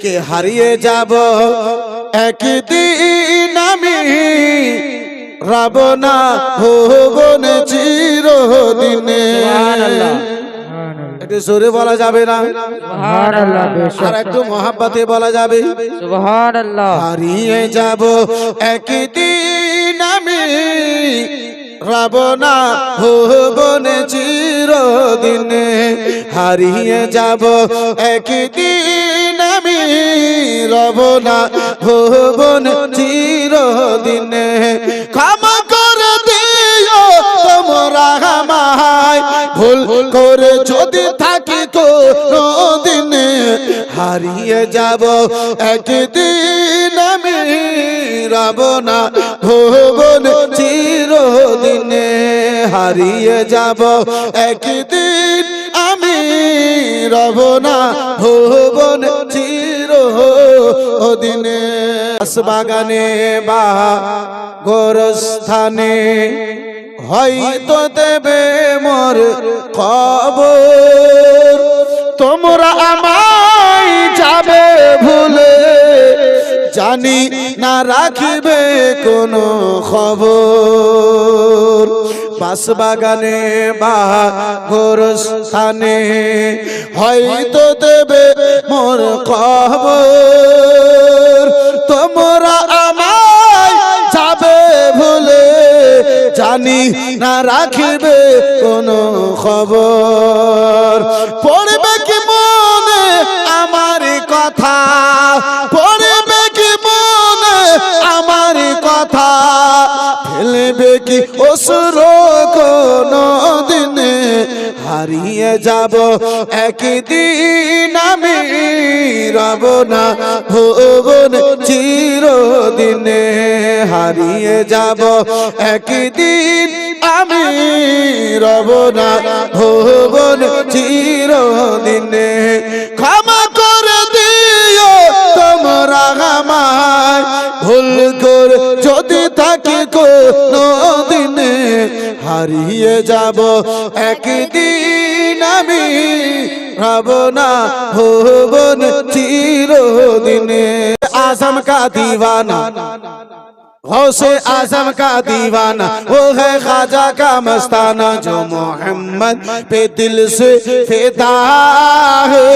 থেকে হারিয়ে যাব। একদিন আমি রাবনা ভুবন চিরদিনে। একটু জোরে বলা যাবে না? আর একটু মহাব্বাতে বলা যাবে? হারিয়ে যাব। একদিন আমি রাবনা ভুবন চিরদিনে। হারিয়ে যাব। একদিন আমি রবনা ভুবন চিরদিনে। ক্ষমা করে দিও তোমরা আমায়। ভুল করে যদি থাকি দিনে হারিয়ে যাব। একদিন আমি রাবনা ভুবন চিরদিনে। হারিয়ে যাব। একদিন আমি রব না, ভুবন চির দিনে বাগানে বা গোরস্থানে হয়তো দেবে মোর খবর। জানি না রাখিবে কোনো খবর। বাসবাগানে বা গোরস্থানে হয়তো দেবে মোর খবর। তোমরা আমায় যাবে ভুলে জানি না রাখিবে কোনো খবর। ফেলবে কি অসুর কোনো দিনে হারিয়ে যাব। একদিন আমি রব না, ভুবন চিরদিনে হারিয়ে যাব। একদিন আমি রব না, ভুবন চিরদিনে যদি থাকি কোনো দিনে হারিয়ে যাব একদিন আমি রব না ভুবন চিরদিনে আজম কা দিওয়ানা गौसे आजम का दीवाना वो है खाजा का मस्ताना जो मोहम्मद पे दिल से फिदा है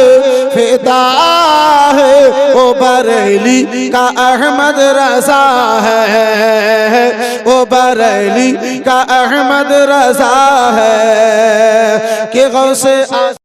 फिदा है वो बरेली का अहमद रजा है वो बरेली का अहमद रजा है कि गौसे